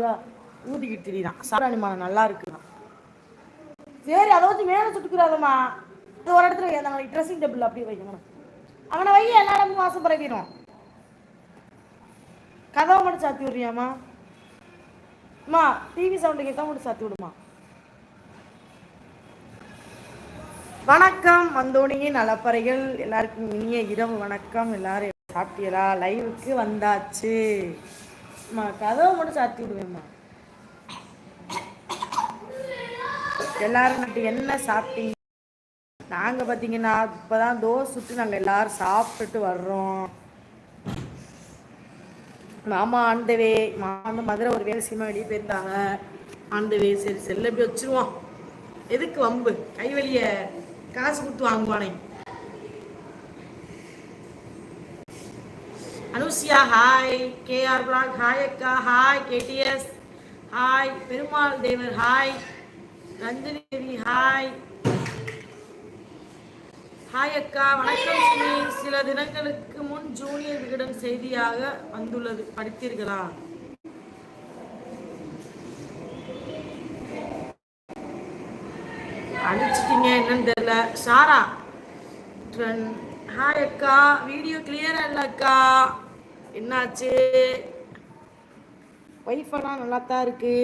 பூரா ஊதிக்கிட்டு திரியிறான் சாராணி மாலை நல்லா இருக்குதான். சரி அதை வச்சு மேலே சுட்டுக்கிறாதம்மா. இது ஒரு இடத்துல வை, ட்ரெஸ்ஸிங் டேபிள் அப்படியே வைக்கணும் அவனை வைய எல்லா இடமும் வாசம் பரவிடும் கதவை மட்டும் சாத்தி விடுறியாம்மா? அம்மா டிவி சவுண்டு கேட்க மட்டும் சாத்தி விடுமா? வணக்கம் வந்தோனியின் நலப்பறைகள். எல்லாருக்கும் இனிய இரவு வணக்கம். எல்லாரும் சாப்பிட்டீங்களா? லைவுக்கு வந்தாச்சு. அம்மா கதவை மட்டும் சாத்தி விடுவேம்மா எல்லாரும் நட்டு என்ன சாப்பிட்டீங்க? நாங்கள் பார்த்தீங்கன்னா இப்போ தான் தோசை சுட்டு நாங்கள் எல்லாரும் சாப்பிட்டுட்டு வர்றோம். மாமா ஆண்டவே மாமா வந்து மதுரை ஒரு வேலை சீமா வெளியே போயிருந்தாங்க. ஆண்டவே சரி செல்ல எப்படி வச்சிருவோம் எதுக்கு வம்பு? கை வெளிய காசு கொடுத்து வாங்குவானே. Anusiya hi. KR black hi அக்கா hi. KTS hi. Perumal Thevar hi. Ranjani Devi hi. Hi அக்கா. வணக்கம் சுமி. சில தினங்களுக்கு முன் ஜூனியர் விகடன் செய்தியாக வந்துள்ளது. படித்தீர்களா? அடிச்சிட்டீங்க என்னன்னு தெரியல. சாரா ட்ரென்- ஹாய் அக்கா வீடியோ கிளியரா இல்லை அக்கா. என்னாச்சு? ஒய்ஃபெல்லாம் நல்லா தான் இருக்கு?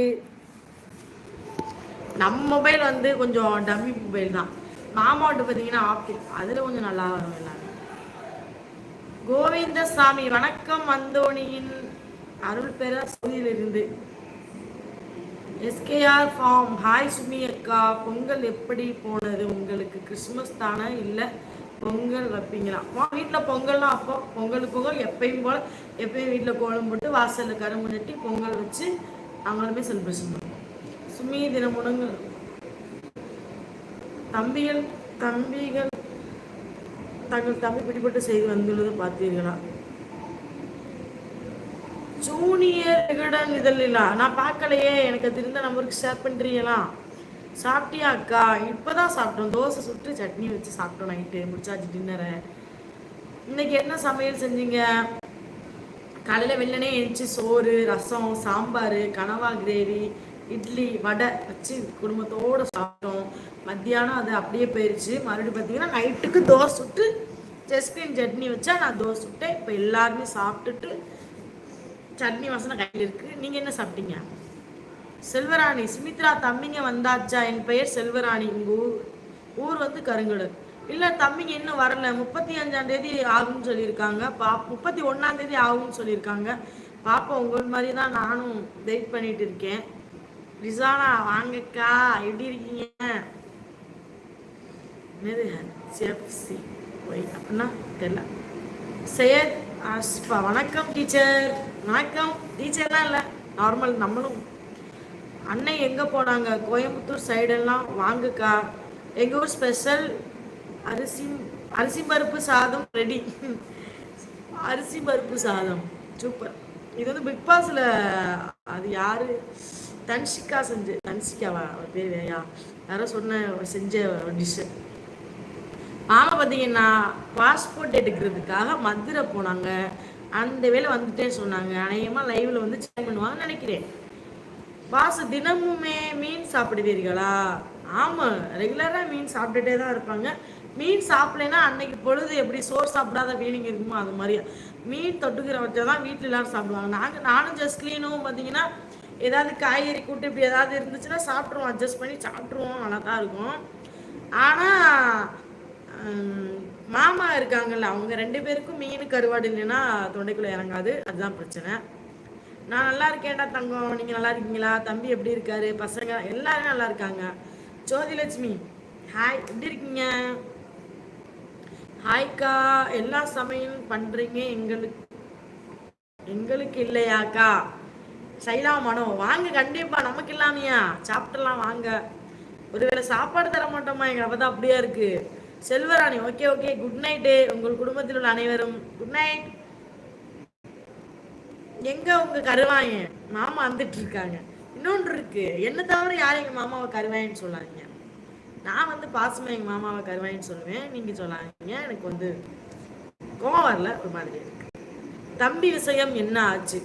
நம்ம மொபைல் வந்து கொஞ்சம் டம்மி மொபைல் தான். மாமாவோட பார்த்தீங்கன்னா ஆப்பிள் அதில் கொஞ்சம் நல்லா வரும் எல்லாமே. கோவிந்தசாமி வணக்கம் அந்தோணியின் அருள் பெற சவுதியிலிருந்து எஸ்கேஆர் ஃபார்ம் ஹாய் சுமி அக்கா. பொங்கல் எப்படி போனது? உங்களுக்கு கிறிஸ்மஸ் தானே? இல்லை பொங்கல் வைப்பீங்களா? வீட்டில் பொங்கல்லாம் அப்போ பொங்கலுக்கு பொங்கல் எப்பயும் போல் எப்பயும் வீட்டில் கோலம் போட்டு வாசலில் கரும்பு நட்டி பொங்கல் வச்சு அவங்களுமே செலிப்ரேஷன் பண்ணுவோம். சுமி தினமுடங்கள் தம்பிகள் தம்பிகள் தங்கள் தம்பி பிடிபட்டு செய்து வந்துள்ளது பார்த்தீர்களா? ஜூனியர் விகடன் இதழிலா? நான் பார்க்கலையே எனக்கு தெரிந்த நம்பருக்கு ஷேர் பண்ணுறீங்களா சாப்பிட்டியா அக்கா? இப்போதான் சாப்பிட்டோம். தோசை சுட்டு சட்னி வச்சு சாப்பிட்டோம் நைட்டு. முடிச்சாச்சு டின்னரை இன்னைக்கு என்ன சமையல் செஞ்சீங்க? காலையில் வெள்ளனே எழுந்துச்சு சோறு ரசம் சாம்பார் கனவா கிரேவி இட்லி வடை வச்சு குடும்பத்தோடு சாப்பிட்டோம். மத்தியானம் அது அப்படியே போயிடுச்சு மறுபடியும் பார்த்தீங்கன்னா நைட்டுக்கு தோசை சுட்டு ஜெஸ்கிரீன் சட்னி வச்சா நான் தோசை சுட்டேன். இப்போ எல்லாருமே சாப்பிட்டுட்டு சட்னி வாசனை கையில் இருக்குது நீங்கள் என்ன சாப்பிட்டீங்க? செல்வராணி சுமித்ரா தம்பிங்க வந்தாச்சா? என் பெயர் செல்வராணி. உங்கள் ஊர் ஊர் வந்து கருங்கடு இல்லை தம்பிங்க இன்னும் வரல. முப்பத்தி அஞ்சாம் தேதி ஆகும்னு சொல்லியிருக்காங்க. பா முப்பத்தி ஒன்றாம் தேதி ஆகும்னு சொல்லியிருக்காங்க. பாப்பா உங்கள் மாதிரி தான் நானும் வெயிட் பண்ணிட்டு இருக்கேன். ரிசானா வாங்கக்கா எப்படி இருக்கீங்க? என்னது? ஹெச்எஃப்சி ஒய் அப்படின்னா தெரியல. சையத் அஸ்பா வணக்கம் டீச்சர். வணக்கம். டீச்சர்லாம் இல்லை. நார்மல் நம்மளும் அண்ணன் எங்கே போனாங்க? கோயம்புத்தூர் சைடெல்லாம் வாங்குக்கா. எங்கள் ஊர் ஸ்பெஷல் அரிசி அரிசி பருப்பு சாதம் ரெடி அரிசி பருப்பு சாதம். சூப்பர் இது வந்து பிக் பாஸில் அது யாரு? தன்ஷிகா செஞ்சு தன்ஷிகாவா அவர் பேர் வேயா யாரோ சொன்ன செஞ்ச டிஷ்ஷு மாமா பார்த்தீங்கன்னா பாஸ்போர்ட் எடுக்கிறதுக்காக மதுரை போனாங்க. அந்த வேலை வந்துட்டேன்னு சொன்னாங்க. அநேகமாக லைவில் வந்து செக் பண்ணுவாங்கன்னு நினைக்கிறேன். பாஸ் தினமுமே மீன் சாப்பிடுவீர்களா? ஆமாம் ரெகுலராக மீன் சாப்பிட்டுட்டே தான் இருப்பாங்க. மீன் சாப்பிடலைன்னா அன்னைக்கு பொழுது எப்படி சோறு சாப்பிடாத ஃபீலிங் இருக்குமோ அது மாதிரி மீன் தொட்டுக்கிற வச்சா தான் வீட்டில் எல்லாரும் சாப்பிடுவாங்க. நாங்கள் நானும் ஜஸ்ட் க்ளீனும் பார்த்தீங்கன்னா ஏதாவது காய்கறி கூட்டு இப்படி ஏதாவது இருந்துச்சுன்னா சாப்பிட்ருவோம் அட்ஜஸ்ட் பண்ணி சாப்பிட்ருவோம் நல்லா தான் இருக்கும் ஆனால் மாமா இருக்காங்கல்ல அவங்க ரெண்டு பேருக்கும் மீன் கருவாடு இல்லைன்னா தொண்டைக்குள்ளே இறங்காது. அதுதான் பிரச்சனை. நான் நல்லா இருக்கேன்டா தங்கம். நீங்கள் நல்லா இருக்கீங்களா? தம்பி எப்படி இருக்காரு? பசங்க எல்லாரும் நல்லா இருக்காங்க. ஜோதிலட்சுமி ஹாய் எப்படி இருக்கீங்க? ஹாய்க்கா எல்லா சமையலும் பண்ணுறீங்க எங்களுக்கு எங்களுக்கு இல்லையாக்கா? சைலா மனோ வாங்க கண்டிப்பா. நமக்கு இல்லாமையா? சாப்பிட்டுலாம் வாங்க. ஒருவேளை சாப்பாடு தர மாட்டோமா? எங்க அப்பதான் அப்படியா இருக்கு. Selvarani okay okay good night உங்கள் குடும்பத்தில் உள்ள அனைவரும் குட் நைட் எங்க உங்க கருவாங்க மாமா வந்துட்டு இருக்காங்க இன்னொன்று இருக்கு. என்ன தவிர யாரும் எங்க மாமாவை கருவாயின்னு சொல்லாதீங்க. நான் வந்து பாசமா எங்க மாமாவை கருவாயின்னு சொல்லுவேன். நீங்க சொல்லாதீங்க. எனக்கு வந்து கோவம் வரல. ஒரு மாதிரி இருக்கு. தம்பி விஷயம் என்ன ஆச்சு?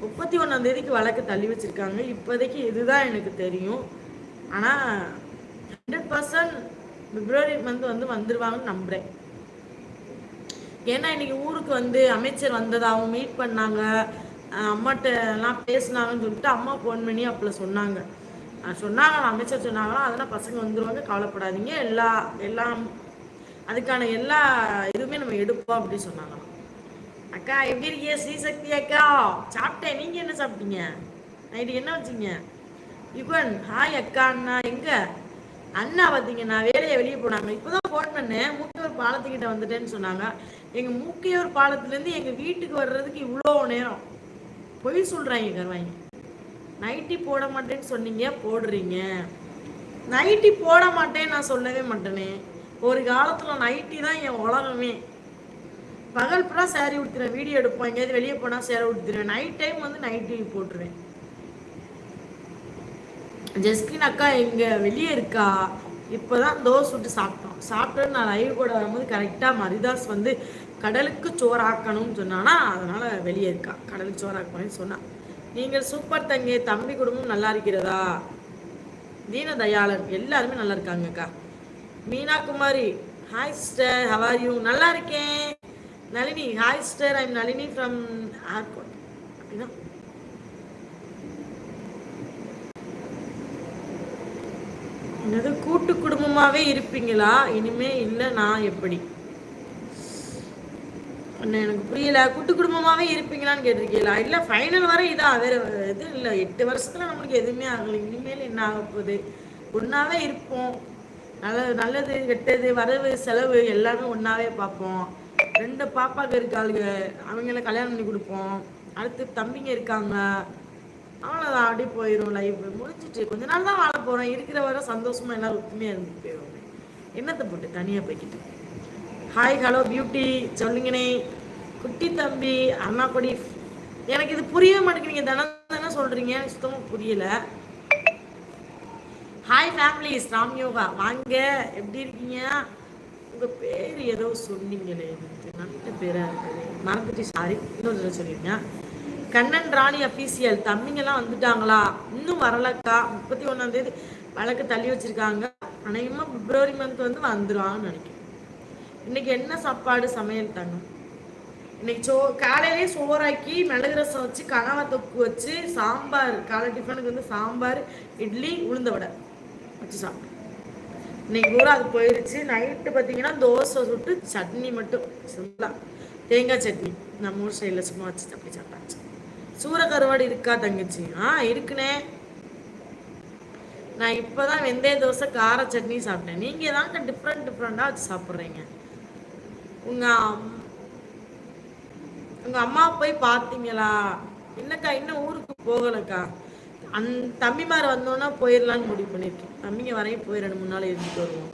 முப்பத்தி ஒன்றாம் தேதிக்கு வழக்கு தள்ளி வச்சிருக்காங்க. இப்போதைக்கு இதுதான் எனக்கு தெரியும். ஆனால் ஹண்ட்ரட் பர்சன்ட் பிப்ரவரி மந்த் வந்து வந்துருவாங்கன்னு நம்புகிறேன் ஏன்னா இன்னைக்கு ஊருக்கு வந்து அமைச்சர் வந்ததாகவும் மீட் பண்ணாங்க. அம்மாட்டெல்லாம் பேசினாங்கன்னு சொல்லிட்டு அம்மா ஃபோன் பண்ணி அப்பல சொன்னாங்க. சொன்னாங்க அமைச்சர் சொன்னாங்களா அதெல்லாம் பசங்க வந்துருவாங்க கவலைப்படாதீங்க எல்லா எல்லாம் அதுக்கான எல்லா இதுவுமே நம்ம எடுப்போம் அப்படின்னு சொன்னாங்களாம். அக்கா எப்படி இருக்கீங்க? ஸ்ரீசக்தி அக்கா சாப்பிட்டேன். நீங்க என்ன சாப்பிட்டீங்க? நைட்டு என்ன வச்சீங்க? யுவன் ஹாய் அக்கா அண்ணா எங்க? அண்ணா பார்த்தீங்கன்னா வேலையை வெளியே போனாங்க. இப்போதான் ஃபோன் பண்ணேன். மூக்கையூர் பாலத்துக்கிட்ட வந்துட்டேன்னு சொன்னாங்க. எங்க மூக்கையூர் பாலத்துலேருந்து எங்க வீட்டுக்கு வர்றதுக்கு இவ்வளோ நேரம். பொய் சொல்கிறாங்க கருவாங்க நைட்டி போட மாட்டேன்னு சொன்னீங்க போடுறீங்க. நைட்டி போட மாட்டேன்னு நான் சொல்லவே மாட்டேனே. ஒரு காலத்தில் நைட்டி தான் என் உலகமே. பகல் பூரா சேரீ உடுத்துறேன் வீடியோ எடுப்போம் எங்கேயாவது வெளியே போனால் சேரீ உடுத்துருவேன். நைட் டைம் வந்து நைட்டி போட்டுருவேன். ஜஸ்கின் அக்கா எங்கே வெளியே இருக்கா? இப்போ தான் தோசை விட்டு சாப்பிட்டோம். சாப்பிட்டு நான் லைவ் கூட வரும்போது கரெக்டாக மரிதாஸ் வந்து கடலுக்கு சோறாக்கணும்னு சொன்னானா அதனால வெளியே இருக்கா. கடலுக்கு சோறாக்கணும்னு சொன்னான் நீங்கள் சூப்பர் தங்கி தம்பி குடும்பம் நல்லா இருக்கிறதா? தீனதயாளன் எல்லாருமே நல்லா இருக்காங்கக்கா. Meena Kumari hi sister how are you நல்லா இருக்கேன். Nalini hi sister I'm Nalini from airport அப்படின்னா? என்னது? கூட்டு குடும்பமாகவே இருப்பீங்களா? இனிமே இல்லை நான் எப்படி? அண்ணன் எனக்கு புரியல. கூட்டு குடும்பமாகவே இருப்பீங்களான்னு கேட்டிருக்கீங்களா? இல்லை ஃபைனல் வரை இதான் வேற இது இல்லை. எட்டு வருஷத்துல நம்மளுக்கு எதுவுமே ஆகலை. இனிமேல் என்ன ஆக போகுது? ஒன்றாவே இருப்போம். நல்ல நல்லது கெட்டது வரவு செலவு எல்லாமே ஒன்றாவே பார்ப்போம். ரெண்டு பாப்பாக்கு இருக்காளுங்க. அவங்கள கல்யாணம் பண்ணி கொடுப்போம். அடுத்து தம்பிங்க இருக்காங்க. அவ்வளோதான் அப்படியே போயிடும் லைஃப் முடிஞ்சிட்டு கொஞ்ச நாள் தான் வாழ போகிறோம் இருக்கிற வரை சந்தோஷமாக எல்லாரும் ஒத்துமையாக இருந்து போயிடும் என்னத்தை போட்டு தனியாக போய்க்கிட்டு? ஹாய் ஹலோ பியூட்டி சொல்லுங்கண்ணே. குட்டி தம்பி அண்ணா கொடி எனக்கு இது புரிய மாட்டேங்கிறீங்க தினம் தானே சொல்கிறீங்க சுத்தமாக புரியல. Hi families Ram Yoga. வாங்க. எப்படி இருக்கீங்க? உங்கள் பேர் ஏதோ சொன்னீங்களே. எனக்கு நல்ல பேராக இருக்குது. மறந்துட்டு சாரி இன்னொரு தடவை சொல்லிடுங்க. கண்ணன் ராணி அஃபீஷியல் தம்பிங்கெல்லாம் வந்துட்டாங்களா? இன்னும் வரலக்கா. முப்பத்தி ஒன்றாந்தேதி வழக்கு தள்ளி வச்சிருக்காங்க. அநேகமாக பிப்ரவரி மந்த் வந்து வந்துடுவாங்கன்னு நினைக்கிறேன். இன்னைக்கு என்ன சாப்பாடு? சமையல் தங்கம். இன்னைக்கு சோ காலையிலேயே சோறாக்கி மிளகு ரசம் வச்சு கனவா தொக்கு வச்சு சாம்பார். காலை டிஃபனுக்கு வந்து சாம்பார் இட்லி உளுந்த வடை வச்சு சாப்பிட்டேன் இன்னைக்கு பூரா அது போயிருச்சு. நைட்டு பார்த்தீங்கன்னா தோசை சுட்டு சட்னி மட்டும். சிம்பிளா. தேங்காய் சட்னி. நம்ம ஊர் சைடில் சும்மா வச்சு அப்படி சாப்பிட்டாச்சு. சூற கருவாடு இருக்கா தங்கச்சி? ஆ இருக்குனே நான் இப்போ தான் வெந்தய தோசை கார சட்னி சாப்பிட்டேன். நீங்கள் தாங்க டிஃப்ரெண்ட் டிஃப்ரெண்ட்டாக வச்சு சாப்பிட்றீங்க? உங்கள் உங்கள் அம்மா போய் பார்த்தீங்களா என்னக்கா இன்னும் ஊருக்கு போகலக்கா? அந் தம்பிமார் வந்தோன்னா போயிடலான்னு முடிவு பண்ணியிருக்கேன் தம்பிங்க வரையும் போய் ரெண்டு மூணு நாள் இருந்துட்டு வருவோம்.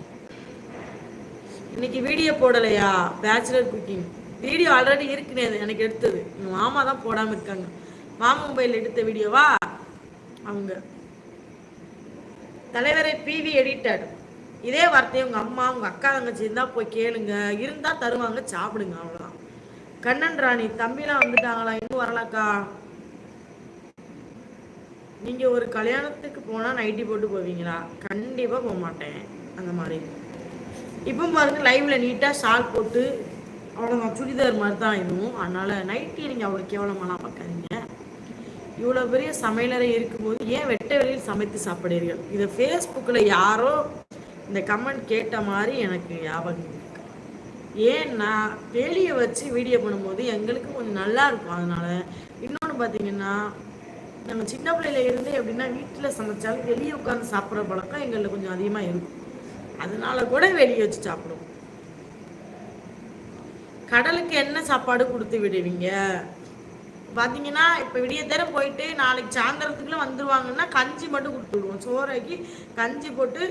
இன்னைக்கு வீடியோ போடலையா? பேச்சுலர் குக்கிங் வீடியோ ஆல்ரெடி இருக்குனே எனக்கு எடுத்தது. எங்கள் மாமா தான் போடாமல் இருக்காங்க. மாமா மொபைல் எடுத்த வீடியோவா? அவங்க. தலைவரை பிவி எடிட்டட் இதே வார்த்தையை உங்க அம்மா உங்க அக்கா தங்கச்சி இருந்தால் போய் கேளுங்க. இருந்தா தருவாங்க சாப்பிடுங்க அவ்வளோ கண்ணன் ராணி தம்பிலாம் வந்துட்டாங்களா? இன்னும் வரலக்கா? நீங்க ஒரு கல்யாணத்துக்கு போனா நைட்டி போட்டு போவீங்களா? கண்டிப்பா போக மாட்டேன். அந்த மாதிரி. இப்போ பாருங்க லைவ்ல நீட்டா ஷால் போட்டு அவ்வளோதான் சுடிதார் மாதிரி தான் இதுவும். அதனால நைட்டி நீங்க அவ்வளோ கேவலமாலாம் பார்க்காதீங்க. இவ்வளோ பெரிய சமையலறை இருக்கும்போது ஏன் வெட்ட வெளியில் சமைத்து சாப்பிடுறீர்கள்? இதை ஃபேஸ்புக்கில் யாரோ இந்த கமெண்ட் கேட்ட மாதிரி எனக்கு ஞாபகம் இருக்கு. ஏன்னா வெளியே வச்சு வீடியோ பண்ணும்போது எங்களுக்கு கொஞ்சம் நல்லா இருக்கும் அதனால. இன்னொன்று பார்த்தீங்கன்னா நம்ம சின்ன பிள்ளையில இருந்து எப்படின்னா வீட்டில் சமைச்சாலும் வெளியே உட்காந்து சாப்பிட்ற பழக்கம் எங்களுக்கு கொஞ்சம் அதிகமாக இருக்கும். அதனால கூட வெளியே வச்சு சாப்பிடுவோம். கடலுக்கு என்ன சாப்பாடு கொடுத்து விடுவீங்க? பார்த்தீங்கன்னா இப்போ விடிய போயிட்டு நாளைக்கு சாயந்தரத்துக்குள்ளே வந்துருவாங்கன்னா கஞ்சி மட்டும் கொடுத்து விடுவோம். சோறைக்கு கஞ்சி போட்டு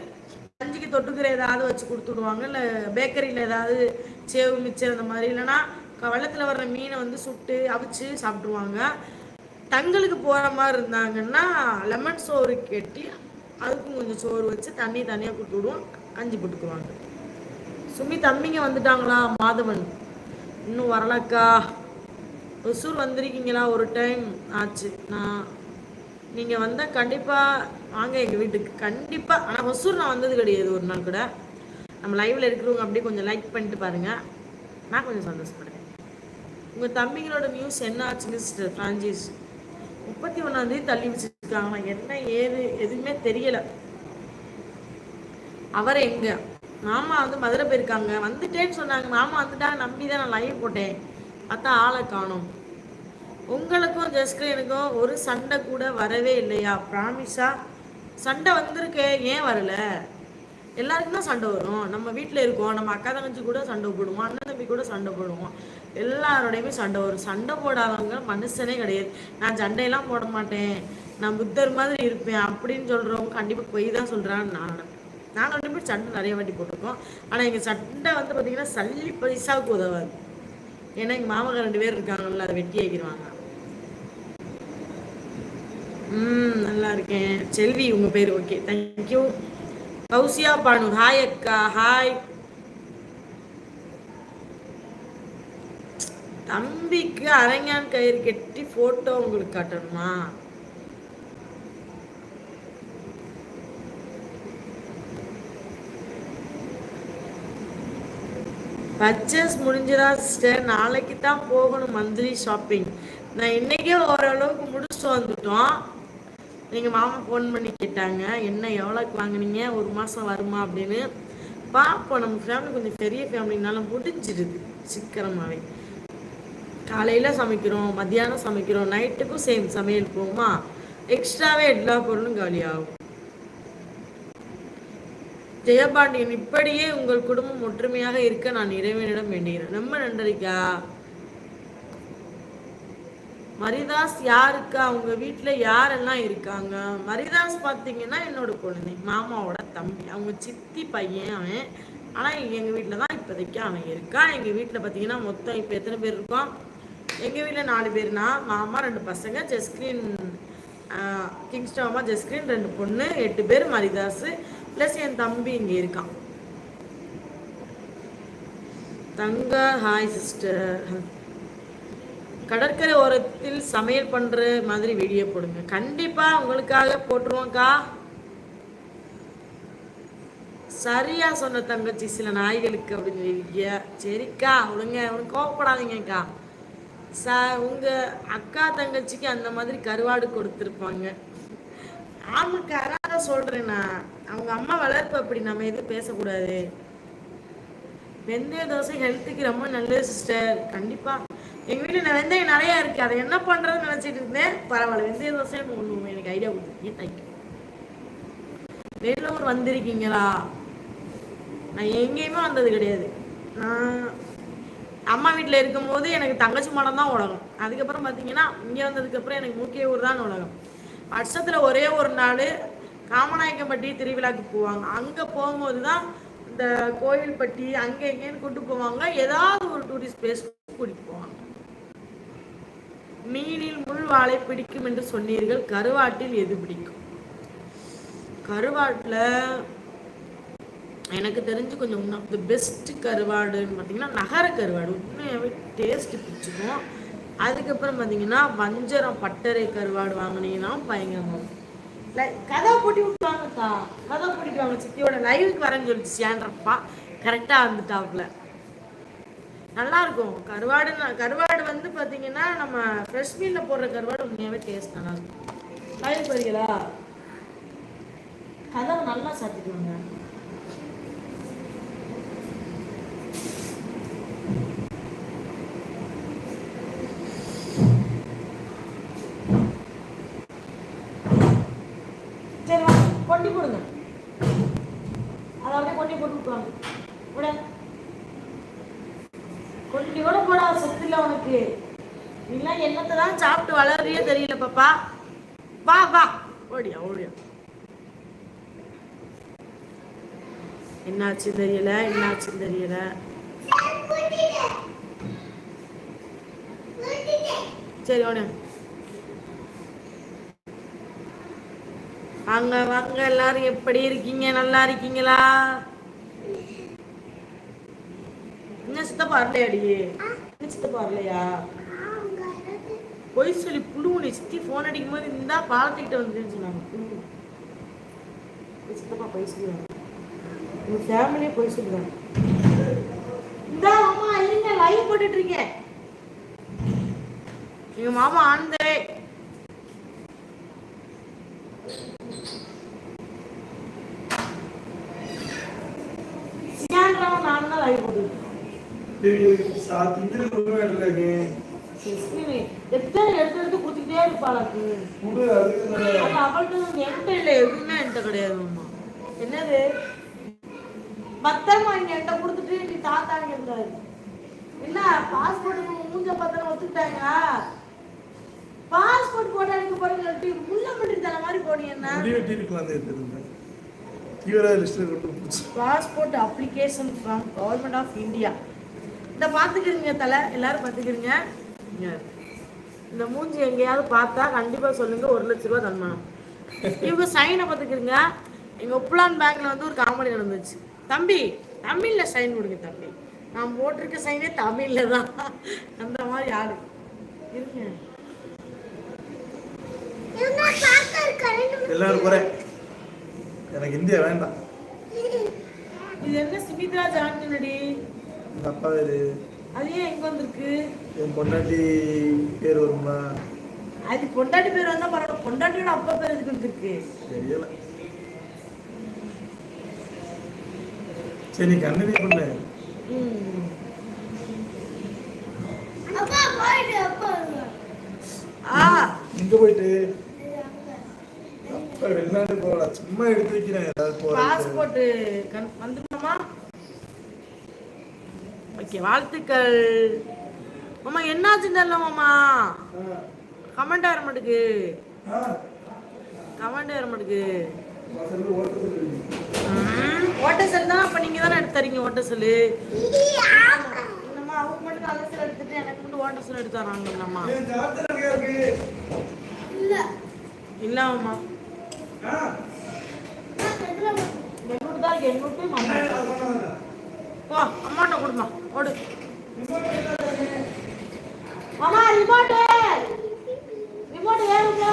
கஞ்சிக்கு தொட்டுக்கிற ஏதாவது வச்சு கொடுத்துடுவாங்க. இல்லை பேக்கரியில் ஏதாவது சேவு மிச்சர் அந்த மாதிரி. இல்லைன்னா வெள்ளத்தில் வர்ற மீனை வந்து சுட்டு அவிச்சு சாப்பிட்ருவாங்க தங்களுக்கு போகிற மாதிரி இருந்தாங்கன்னா லெமன் சோறு கட்டி அதுக்கும் கொஞ்சம் சோறு வச்சு தண்ணி தனியாக கொடுத்து விடுவோம். கஞ்சி போட்டுக்குவாங்க. சுமி தம்பிங்க வந்துட்டாங்களா? மாதவன். இன்னும் வரலக்கா. ஒசூர் வந்திருக்கீங்களா? ஒரு டைம் ஆச்சு. நான் நீங்கள் வந்தால் கண்டிப்பாக வாங்க எங்கள் வீட்டுக்கு. கண்டிப்பாக ஆனால் ஒசூர் நான் வந்தது கிடையாது ஒரு நாள் கூட. நம்ம லைவில் இருக்கிறவங்க அப்படியே கொஞ்சம் லைக் பண்ணிட்டு பாருங்கள் நான் கொஞ்சம் சந்தோஷப்படுறேன். உங்கள் தம்பிங்களோட நியூஸ் என்ன ஆச்சுன்னு சிஸ்டர் ஃப்ரான்ச்சைஸ் முப்பத்தி ஒன்றாந்தேதி தள்ளி வச்சுருக்காங்க என்ன ஏது எதுவுமே தெரியலை. அவர் எங்கே? மாமா வந்து மதுரை போயிருக்காங்க. வந்துட்டேன்னு சொன்னாங்க. மாமா வந்துட்டாங்க. நம்பி தான் நான் லைவ் போட்டேன். பார்த்தா ஆளை காணும். உங்களுக்கும் ஜஸ்கிரீனுக்கும் ஒரு சண்டை கூட வரவே இல்லையா? ப்ராமிஸா சண்டை வந்திருக்கே ஏன் வரல? எல்லாருக்கும் தான் சண்டை வரும். நம்ம வீட்டில் இருக்கோம் நம்ம அக்கா தங்கச்சி கூட சண்டை போடுவோம் அண்ணன் தம்பி கூட சண்டை போடுவோம். எல்லாரோடையுமே சண்டை வரும். சண்டை போடாதவங்க மனுஷனே கிடையாது. நான் சண்டையெல்லாம் போட மாட்டேன். நான் புத்தர் மாதிரி இருப்பேன் அப்படின்னு சொல்கிறவங்க கண்டிப்பாக பொய் தான் சொல்கிறான்னு நான் நாங்கள் ரெண்டு பேரும் சண்டை நிறைய வாட்டி போட்டிருக்கோம். ஆனால் எங்கள் சண்டை வந்து பார்த்தீங்கன்னா சல்லி பைசாவுக்கு உதவாது. ஏன்னா எங்கள் மாமங்க ரெண்டு பேர் இருக்காங்கல்ல அதை வெட்டி ஆக்கிடுவாங்க ம் நல்லா இருக்கேன். செல்வி உங்க பேர் okay. Thank you Kousiya Banu hi அக்கா ஹாய் தம்பிக்கு அரங்கான் கயிறு கட்டி போட்டோ உங்களுக்கு காட்டணுமா? பர்ச்சேஸ் முடிஞ்சதா சிஸ்டர் நாளைக்கு தான் போகணும் மந்த்லி ஷாப்பிங் நான் இன்னைக்கே ஓரளவுக்கு முடிச்சுட்டு வந்துட்டோம். எங்கள் மாமா ஃபோன் பண்ணி கேட்டாங்க என்ன எவ்வளோக்கு வாங்கினீங்க? ஒரு மாதம் வருமா? அப்படின்னு. பார்ப்போம் நம்ம ஃபேமிலி கொஞ்சம் பெரிய ஃபேமிலினால முடிஞ்சிடுது சீக்கிரமாகவே காலையில் சமைக்கிறோம் மத்தியானம் சமைக்கிறோம் நைட்டுக்கும் சேம் சமையல் போகுமா? எக்ஸ்ட்ராவே எல்லா பொருளும் காலியாகும். ஜெயபாண்டியன் இப்படியே உங்கள் குடும்பம் ஒற்றுமையாக இருக்க நான் இறைவனிடம் வேண்டுகிறேன். ரொம்ப நன்றிக்கா. மரிதாஸ் யாருக்கா? அவங்க வீட்டில் யாரெல்லாம் இருக்காங்க? மரிதாஸ் பார்த்தீங்கன்னா என்னோட குழந்தை மாமாவோட தம்பி. அவங்க சித்தி பையன் அவன். ஆனால் எங்கள் வீட்டில் தான் இப்போதைக்கு அவன் இருக்கான் எங்கள் வீட்டில் பார்த்தீங்கன்னா மொத்தம் இப்போ எத்தனை பேர் இருக்கோம்? எங்கள் வீட்டில் நாலு பேர்னா மாமா ரெண்டு பசங்க ஜெஸ்கிரீன் கிங்ஸ்டன் மாமா ஜெஸ்கிரீன் ரெண்டு பொண்ணு எட்டு பேர் மரிதாஸ். ப்ளஸ் என் தம்பி இங்கே இருக்கான். தங்க ஹாய் சிஸ்டர் கடற்கரை ஓரத்தில் சமையல் பண்ற மாதிரி வீடியோ போடுங்க. கண்டிப்பா உங்களுக்காக போட்டுருவோம்க்கா. சரியா சொன்ன தங்கச்சி சில நாய்களுக்கு அப்படின்னு சொல்லியிருக்கிய சரிக்கா ஒழுங்க உனக்கு கோவப்படாதீங்கக்கா. ச உங்க அக்கா தங்கச்சிக்கு அந்த மாதிரி கருவாடு கொடுத்துருப்பாங்க. ஆமாக்கா அதான் சொல்றேன்னா அவங்க அம்மா வளர்ப்பு அப்படி நம்ம எதுவும் பேசக்கூடாது. வெந்தய தோசை ஹெல்த்துக்கு ரொம்ப நல்லது சிஸ்டர் கண்டிப்பா. எங்க வீட்டுல நான் வெந்தயம் நிறைய இருக்கு. அதை என்ன பண்றதுன்னு நினைச்சிட்டு இருந்தேன். பரவாயில்ல வெந்தய தோசை ஒன்று எனக்கு ஐடியா கொடுத்துருக்கீங்க தேங்க்யூ வேலூர் வந்திருக்கீங்களா? நான் எங்கேயுமே வந்தது கிடையாது. நான் அம்மா வீட்டில் இருக்கும்போது எனக்கு தங்கச்சி மடம் தான் உலகம். அதுக்கப்புறம் பார்த்தீங்கன்னா இங்கே வந்ததுக்கப்புறம் எனக்கு முக்கிய ஊர் தான் உலகம். வருஷத்தில் ஒரே ஒரு நாள் காமநாயக்கம்பட்டி திருவிழாக்கு போவாங்க. அங்கே போகும்போது தான் இந்த கோயில்பட்டி அங்கே எங்கேன்னு கூட்டு போவாங்க. ஏதாவது ஒரு டூரிஸ்ட் பிளேஸ் கூட்டிகிட்டு போவாங்க. மீனில் முள் வாழை பிடிக்கும் என்று சொன்னீர்கள் கருவாட்டில் எது பிடிக்கும்? கருவாட்டில் எனக்கு தெரிஞ்சு கொஞ்சம் ஒன் ஆஃப் த பெஸ்ட் கருவாடுன்னு பார்த்தீங்கன்னா நகர கருவாடு. உண்மையாகவே டேஸ்ட் பிடிச்சிக்கும். அதுக்கப்புறம் பார்த்தீங்கன்னா வஞ்சரம் பட்டறை கருவாடு வாங்கினீங்கன்னா பயங்கரமாக லை- கதை போட்டி விட்டுவாங்கக்கா. கதை போட்டிட்டு வாங்க சித்தியோட லைவுக்கு வரேன்னு சொல்லிச்சு சேன்றப்பா கரெக்டாக வந்துட்டாப்புல. நல்லா இருக்கும் கருவாடு கருவாடு வந்து பார்த்தீங்கன்னா நம்ம ஃப்ரெஷ் மீனில் போடுற கருவாடு உண்மையாகவே டேஸ்ட் நல்லா இருக்கும் லைவ் கதவை நல்லா சாத்திக்குவாங்க சரி வா கொட்டி போடுங்க அதை அப்படியே கொட்டி போட்டு விட்டுவாங்க விட கொட்டியோட போடா சொத்து இல்லை உனக்கு நீலாம் என்னத்தை தான் சாப்பிட்டு வளர்றியோ தெரியல பாப்பா வா வா. ஓடியா ஓடியா. என்னாச்சு தெரியல என்னாச்சு தெரியல. சரி ஓடு. வாங்க வாங்க. எல்லாரும் எப்படி இருக்கீங்க? நல்லா இருக்கீங்களா? இன்னும் சித்தப்பா வரலையாடி என்ன சித்தப்பா வரலையா பொய் சொல்லி புழுவுனி சித்தி ஃபோன் அடிக்கும் போது இந்தா பாலத்துக்கிட்ட வந்துன்னு சொன்னாங்க சித்தப்பா பொய் சொல்லுவாங்க உங்க ஃபேமிலியே பொய் சொல்லுவாங்க இந்த அம்மா இல்லைங்க லைவ் போட்டுட்டு இருக்கேன். எங்க மாமா சியான்றவன் நான் தான் லைவ் போட்டுருக்கேன் இல்லைங்க கிறிஸ்டினி, எத்தனை எடுத்து எடுத்து குத்திக்கிட்டே இருப்பாளாக்கு அது அவள்கிட்ட என்கிட்ட இல்லை எதுவுமே என்கிட்ட கிடையாது அம்மா. என்னது? பத்திரமா இங்க என்கிட்ட கொடுத்துட்டு நீ தாத்தாங்க இருந்தாரு. என்ன பாஸ்போர்ட் மூஞ்ச பத்திரம் ஒத்துக்கிட்டாங்க பாஸ்போர்ட் போட்டோ எடுக்க போறீங்க முள்ள மட்டி தர மாதிரி போனீங்க போச்சு passport application from government of India இந்த பார்த்துக்கிறீங்க தலை. எல்லாரும் பார்த்துக்கிறீங்க. இந்த மூஞ்சி எங்கேயாவது பார்த்தா கண்டிப்பா சொல்லுங்க ஒரு லட்ச ரூபா தன்மானம். இவங்க சைனை பார்த்துக்கிறீங்க எங்க உப்லான் பேங்க்ல வந்து ஒரு காமெடி நடந்துச்சு. தம்பி தமிழ்ல சைன் கொடுங்க தம்பி. நான் போட்டிருக்க சைனே தமிழ்ல தான். அந்த மாதிரி ஆளு. இருங்க. எல்லாரும் எனக்கு இந்தியா வேண்டாம். இது என்ன சுமித்ரா ஜான்ஜனடி எங்க அப்பா பேரு அது ஏன் எங்க வந்திருக்கு? என் பொண்டாட்டி பேர் வருமா அது பொண்டாட்டி பேர் வந்தா பரவாயில்ல. பொண்டாட்டியோட அப்பா பேர் எதுக்கு வந்திருக்கு? தெரியல. சரி கண்டினியூ பண்ணு இங்க போயிட்டு. அப்பா வெளிநாடு போகல. சும்மா எடுத்து வைக்கிறேன். ஏதாவது பாஸ்போர்ட் வந்துட்டோமா ஓகே வாழ்த்துக்கள். மாமா என்னாச்சுன்னு தெரியல மாமா? கமெண்ட் ஆயிர மாட்டுக்கு. கமெண்ட் ஆயிர மாட்டுக்கு. ஓட்ட செல் தான் அப்ப நீங்க தானே எடுத்து தரீங்க ஓட்ட செல்லு? என்னம்மா மட்டும் நல்ல செல் எடுத்துட்டு எனக்கு மட்டும் ஓட்ட செல் எடுத்து தராங்க என்னம்மா இல்ல மாமா. எண்ணூறு தான் இருக்கு எண்ணூறு மாமா. போ அம்மாட்ட கொடுமா. ஓடு மாமா ரிமோட்டு ரிமோட் வேணும்ல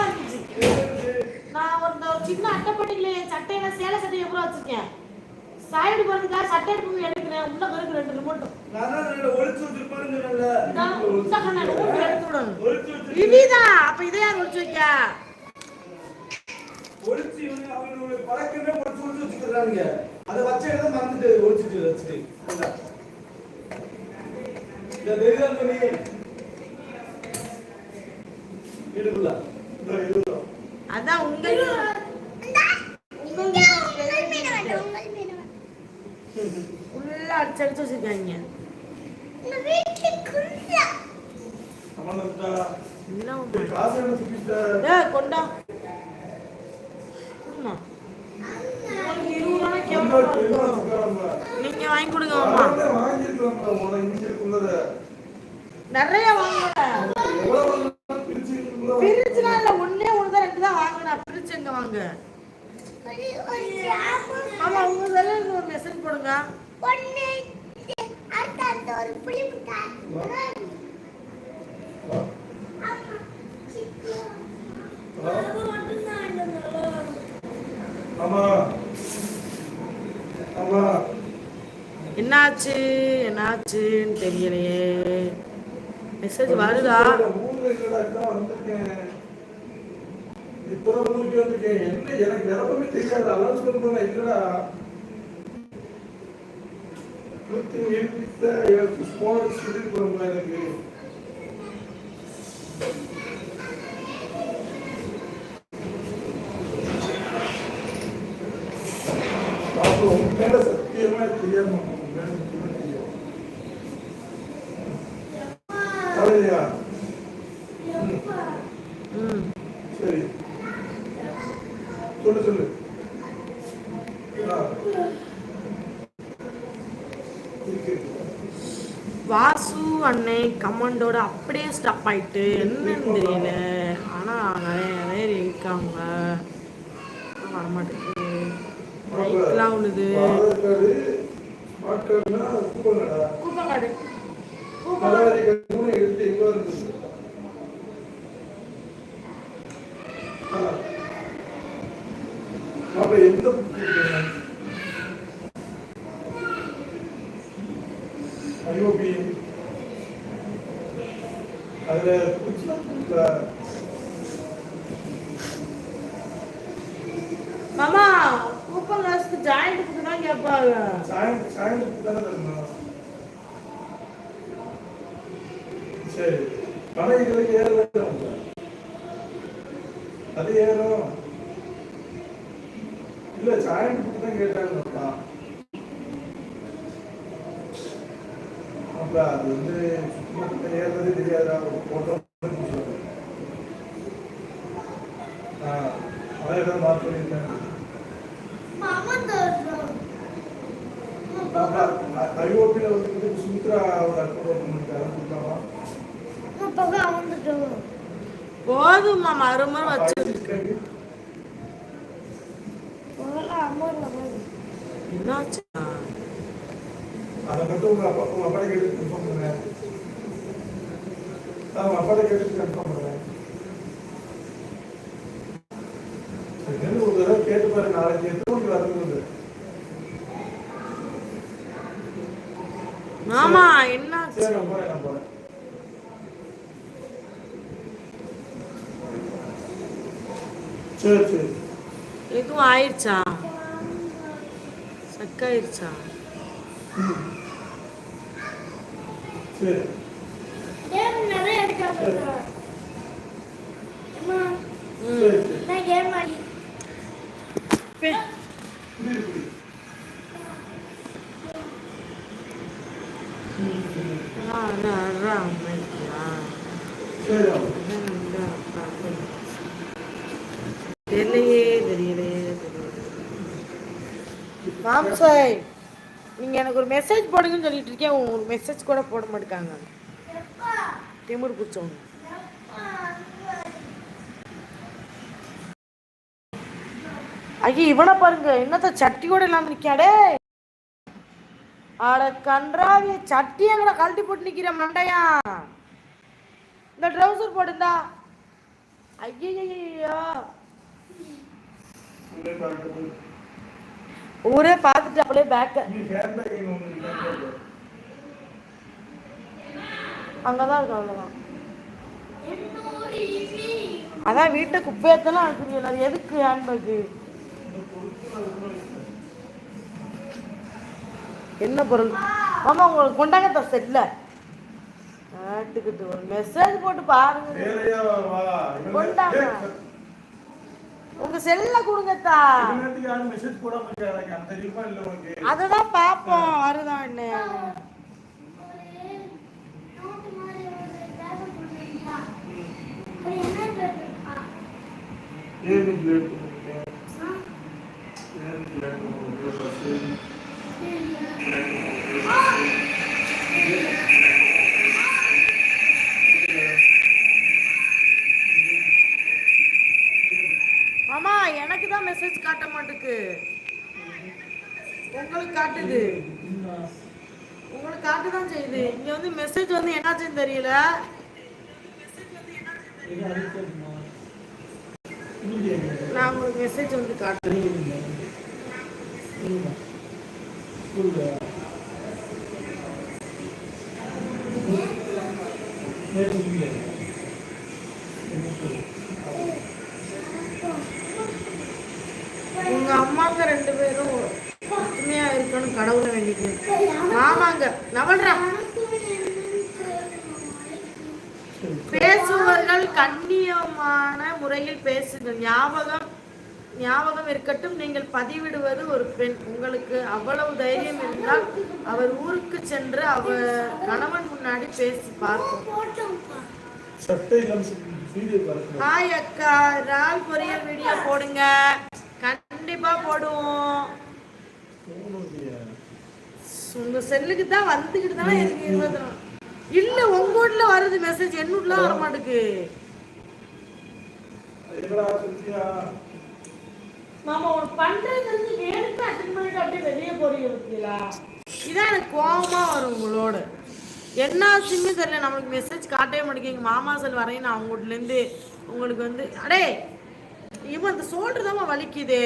நான் ஒரு சின்ன அட்டைப்பட்டியில என் சட்டையில சேலை சட்டையை கூட வச்சிருக்கேன். சைடு போறதுக்காக சட்டை எடுக்கிறேன் உள்ள பிறகு ரெண்டு விடணும். விதிதான் அப்ப இதை யார் ஒழிச்சு வைக்க? பழக்கமே ஒளிச்சு வச்சுக்கிறானுங்க. அதை வச்ச இடத்த மறந்துட்டு ஒளிச்சுட்டு வச்சுட்டு அந்த. இந்த தைரியம் பண்ணி வீட்டுக்குள்ள இந்த இதுல. அதான் உங்களுக்கு ஃபுல்லா அடிச்சு அடிச்சு வச்சிருக்காங்க. இந்த கொண்டா. கொடுமா உங்களுக்கு இருபது ரூபா இன்னொரு கேவலமா பெரியவன் இருக்கும். சுத்துறான்ல. நீங்க வாங்கி கொடுங்க மாமா நிறைய பிரிச்சுக்கிட்டுக்குள்ள. பிரிச்சுலாம் இல்ல. ஒண்ணே ஒண்ணு தான் ரெண்டு தான் வாங்கினேன் பிரிச்சு எங்க வாங்க? ஆமா உங்க வேலை ஒரு மெசேஜ் போடுங்க. ஆமா. ஆமா. என்னாச்சு? என்னாச்சுன்னு தெரியலையே. மெசேஜ் வருதா? சத்தியமா தெரியாம கமெண்டோட அப்படியே ஸ்டப் ஆயிட்டு என்னன்னு தெரியல. ஆனா நிறைய பேர் இருக்காங்க. வரமாட்டேங்குது. லைட்லாம் எந்த மாமா கூப்பன் காசுக்கு ஜாயிண்ட் புக்கு தான் கேட்பாங்க சாயம் சாயம் புக் தானே தரணும் சரி. பணம் இதுல ஏறல அது ஏறும். இல்ல சாயம் புக் தான் கேட்டாங்கப்பா அப்ப அது வந்து ஏறுறதே தெரியாதா அதான் மார்க் பண்ணியிருக்கேன் ஐஓபியில் வந்து சுமித்ராவோட அக்கௌண்ட் வச்சு என்னாச்சு அதை மட்டும் உங்க அப்பா உங்க அப்பாட்ட கேட்டு கன்ஃபார்ம் பண்ணுங்க நான் உங்க அப்பாட்ட கேட்டு கன்ஃபார்ம் பண்ணுங்க என்னன்னு ஒரு தடவை கேட்டு பாருங்க நாளைக்கு எத்தனை மணிக்கு வரணும் மாமா என்னாச்சு? சரி நான் நான் சரி எதுவும் ஆயிடுச்சா சக்காயிருச்சா சரி. ம். சரி சரி. பே- புரியுது புரியுது ஆ, தெரியலையே தெரியலையே நீங்க எனக்கு ஒரு மெசேஜ் போடுங்கன்னு சொல்லிட்டு இருக்கேன். ஒரு மெசேஜ் கூட போட மாட்டாங்க திமிர் பிடிச்சவங்க. ஐயா இவனை பாருங்க. என்னத்த சட்டி கூட இல்லாம நிக்காடே அட கன்றாவிய சட்டி எங்கட கழட்டி போட்டு நிக்கிற மண்டையா? இந்த ட்ரௌசர் போடுந்தா ஐயோ. ஊரே பார்த்துட்டு அப்படியே பேக்க. அங்கதான் இருக்கு அவ்வளவுதான். அதான் வீட்டை குப்பையத்தெல்லாம் அனுப்புறீங்க அது எதுக்கு ஹேண்ட்பேக்கு என்ன பொருள்? ஆமா உங்களுக்கு கொண்டாங்க செட்ல ஆட்டுக்கிட்டு ஒரு மெசேஜ் போட்டு பாருங்க. கொண்டாங்க. உங்க செல்ல கொடுங்கத்தா? அததான் பாப்போம். வருதான் என்ன இப்படி ஆமா எனக்கு தான் மெசேஜ் காட்ட மாட்டேக்கு. உங்களுக்கு காட்டுது. உங்களுக்கு காட்டுதான் செய்யுது. இங்க வந்து மெசேஜ் வந்து என்னாச்சுன்னு தெரியல. நான் உங்களுக்கு மெசேஜ் வந்து காட்டுறேன். உங்க அம்மாங்க ரெண்டு பேரும் ஒற்றுமையா இருக்கணும் கடவுளை வேண்டிக்கிறேன். ஆமாங்க. நவல்ரா. பேசுவர்கள் கண்ணியமான முறையில் பேசுங்கள். ஞாபகம் ஞாபகம் இருக்கட்டும். நீங்கள் பதிவிடுவது ஒரு பெண். உங்களுக்கு அவ்வளவு தைரியம் இருந்தால் அவர் ஊருக்கு சென்று அவர் கணவன் முன்னாடி பேசி பாருங்க ஹாய் அக்கா. இறால் பொரியல் வீடியோ போடுங்க. கண்டிப்பா போடுவோம். உங்க செல்லுக்கு தான் வந்துகிட்டு தானே இருக்கு இருபது. இல்ல உங்க வீட்ல வருது மெசேஜ் என் வீட்ல வர மாட்டேங்குது நம்ம ஒரு மாமா பண்றது வேணுக்கு அட்டன் பண்ணிட்டு அப்படியே வெளியே போறீங்க பார்த்தீங்களா இதான் எனக்கு கோபமா வரும் உங்களோட. என்ன ஆச்சுன்னு தெரியல. நம்மளுக்கு மெசேஜ் காட்டவே மாட்டேங்க மாமா செல் வரையும் நான் அவங்க இருந்து உங்களுக்கு வந்து அடே இவன் அந்த சோல்டர் தான் வலிக்குது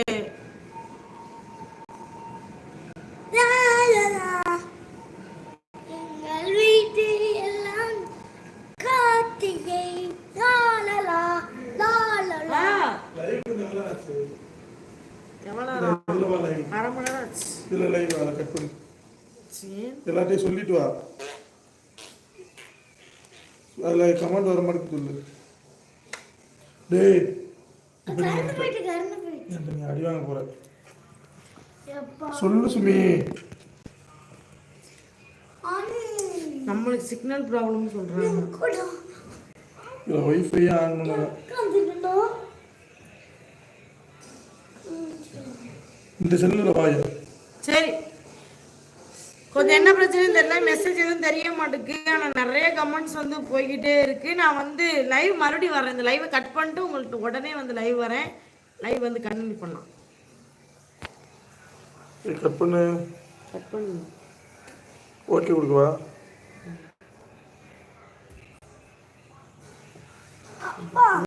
நேரம் ஆச்சு எவ்வளோ இந்த இதுல வா live. அரை மணி நேரம் ஆச்சு இதுல live அதை cut பண்ணு. சரி எல்லாத்தையும் சொல்லிட்டு வா. அதுல கமெண்ட் வர மாதிரி சொல்லு. டேய் நீ அடி வாங்க போற? சொல்லு சுமி. ஆனி. நம்மளுக்கு சிக்னல் ப்ராப்ளம் இதுல ஒய்ஃபை ஆன் பண்ணுங்க இந்த செல்லுல வாயா. சரி. கொஞ்சம் என்ன பிரச்சனைன்னு தெரியல மெசேஜ் எதுவும் தெரிய மாட்டேங்குது. ஆனால் நிறைய கமெண்ட்ஸ் வந்து போய்கிட்டே இருக்கு. நான் வந்து லைவ் மறுபடியும் வரேன். இந்த லைவை கட் பண்ணிட்டு உங்கள்கிட்ட உடனே வந்து லைவ் வரேன். லைவ் வந்து கண்டினியூ பண்ணலாம். கட் பண்ணு. கட் பண்ணு. ஓகே கொடுக்கவா அப்பா.